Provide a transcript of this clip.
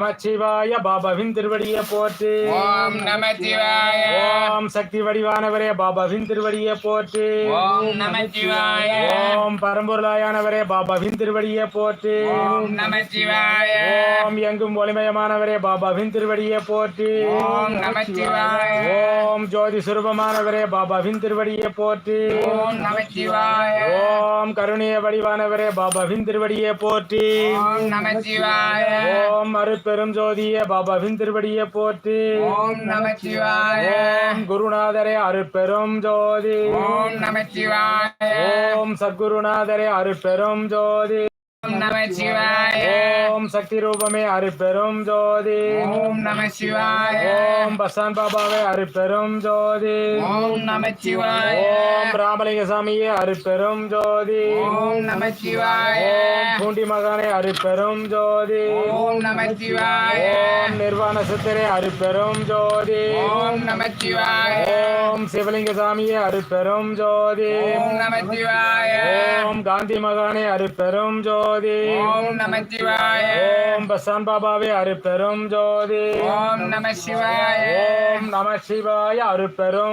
நமச்சிவாய பாபாவின் திருவடியை போற்றி. ஓம் நம சிவாய ஓம் சக்தி வடிவானவரே பாபாவின் திருவடியை போற்றி. ஓம் நம சிவாய ஓம் பரம்பொருளாயானவரே பாபாவின் திருவடியை போற்றி. ஓம் நம சிவாய ஓம் எங்கும் ஒளிமயமானவரே பாபாவின் திருவடியை போற்றி. ஓம் நம சிவாய ஓம் ஜோதி சுரூபமானவரே பாபாவின் திருவடியை போற்றி. ஓம் நம சிவாய ஓம் கருணைய வடிவானவரே பாபாவின் திருவடியை போற்றி. ஓம் நம சிவாய ஓம் அருட்பெரும் ஜோதியே பாபாவின் திருவடியை போற்றி. ஓம் நம சிவாய ஓம் குருநாதரே அருட்பெரும் ஜோதி. ஓம் நம சிவாய ஓம் சத்குருநாதரே அருட்பெரும் ஜோதி. ஓம் நம சிவாய ஓம் சக்தி ரூபமே அருட்பெரும் ஜோதி. ஓம் நம சிவாய. ஓம் பசான் பாபாவே அருட்பெரும் ஜோதி. ஓம் நம சிவாய. ஓம் ராமலிங்க சாமியே அருட்பெரும் ஜோதி. ஓம் நம சிவாய. ஓம் பூண்டி மகானே அருட்பெரும் ஜோதி. ஓம் நம சிவாய. ஓம் நிர்வாண சித்தரே அருட்பெரும் ஜோதி. ஓம் நம சிவாய. ஓம் சிவலிங்க சாமியே அருட்பெரும் ஜோதி. ஓம் நம சிவாய. ஓம் காந்தி மகானே அருட்பெரும் ஜோதி. ஓம் நம சிவாய. ஓம் பசான் பாபாவே அருட்பெரும் ஜோதி. ஓம் நம சிவாய. ஓம் நம சிவாய அருட்பெரும்